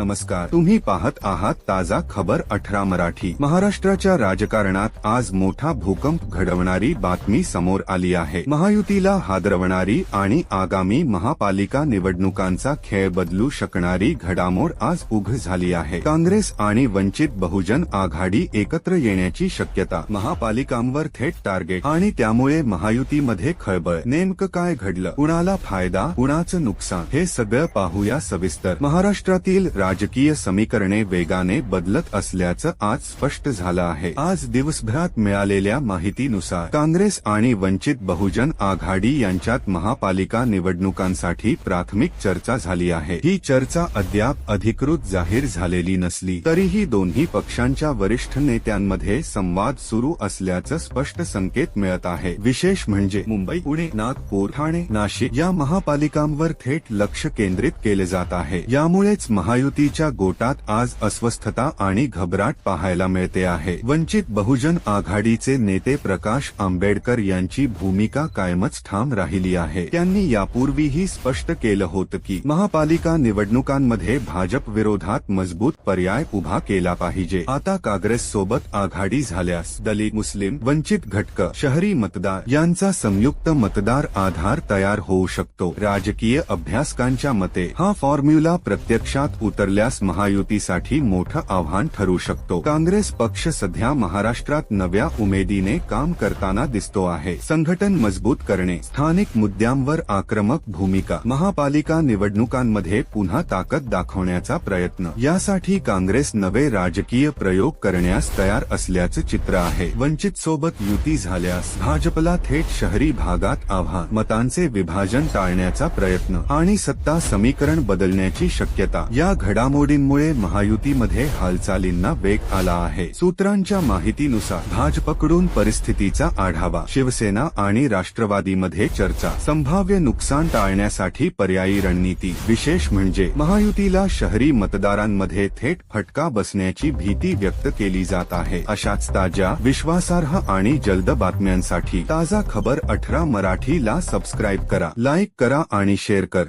नमस्कार. तुम्ही पाहत आहात ताजा खबर अठरा मराठी. महाराष्ट्राच्या राजकारणात आज मोठा भूकंप घडवणारी बातमी समोर आली आहे. महायुतीला हादरवणारी आणि आगामी महापालिका निवडणुकांचा खेळ बदलू शकणारी घडामोड आज उघ झाली आहे. काँग्रेस आणि वंचित बहुजन आघाडी एकत्र येण्याची शक्यता. महापालिकांवर थेट टार्गेट. आणि त्यामुळे महायुतीमध्ये खळबळ. नेमकं काय घडलं? कुणाला फायदा? कुणाचं नुकसान? हे सगळं पाहूया सविस्तर. महाराष्ट्रातील राजकीय समीकरणे वेगाने बदलत असल्याचं आज स्पष्ट झालं आहे. आज दिवसभरात मिळालेल्या माहितीनुसार काँग्रेस आणि वंचित बहुजन आघाडी यांच्यात महापालिका निवडणुकांसाठी प्राथमिक चर्चा झाली आहे. ही चर्चा अद्याप अधिकृत जाहीर झालेली नसली तरीही दोन्ही पक्षांच्या वरिष्ठ नेत्यांमध्ये संवाद सुरू असल्याचं स्पष्ट संकेत मिळत आहे. विशेष म्हणजे मुंबई पुणे नागपूर ठाणे नाशिक या महापालिकांवर थेट लक्ष केंद्रित केले जात आहे. यामुळेच महायुतीच्या गोटात आज अस्वस्थता आणि घबराट पाहायला मिळते आहे. वंचित बहुजन आघाडीचे नेते प्रकाश आंबेडकर यांची भूमिका कायमच ठाम राहिली आहे. त्यांनी यापूर्वीही स्पष्ट केलं होतं की महापालिका निवडणुकांमध्ये भाजप विरोधात मजबूत पर्याय उभा केला पाहिजे. आता काँग्रेस सोबत आघाडी झाल्यास दलित मुस्लिम वंचित घटक शहरी मतदार यांचा संयुक्त मतदार आधार तयार होऊ शकतो. राजकीय अभ्यासकांच्या मते हा फॉर्म्युला प्रत्यक्षात उतरल्यास महायुतीसाठी मोठं आव्हान ठरू शकतो. काँग्रेस पक्ष सध्या महाराष्ट्रात नव्या उमेदीने काम करताना दिसतो आहे. संघटन मजबूत करणे स्थानिक मुद्द्यांवर आक्रमक भूमिका महापालिका निवडणुकांमध्ये पुन्हा ताकद दाखवण्याचा प्रयत्न. यासाठी काँग्रेस नवे राजकीय प्रयोग करण्यास तयार असल्याचं चित्र आहे. वंचित सोबत युती झाल्यास भाजपला थेट शहरी भागात आव्हान मतांचे विभाजन टाळण्याचा प्रयत्न आणि सत्ता समीकरण बदलण्याची शक्यता. या घडामोडींमुळे महायुतीमध्ये हालचालींना वेग आला आहे. सूत्रांच्या माहितीनुसार भाजपकडून परिस्थितीचा आढावा शिवसेना आणि राष्ट्रवादीमध्ये चर्चा संभाव्य नुकसान टाळण्यासाठी पर्यायी रणनीती. विशेष म्हणजे महायुतीला शहरी मतदारांमध्ये थेट फटका बसण्याची भीती व्यक्त केली जात आहे. अशाच ताज्या विश्वासार्ह आणि जलद बातम्यांसाठी ताजा खबर अठरा मराठीला सबस्क्राईब करा लाईक करा आणि शेअर कर.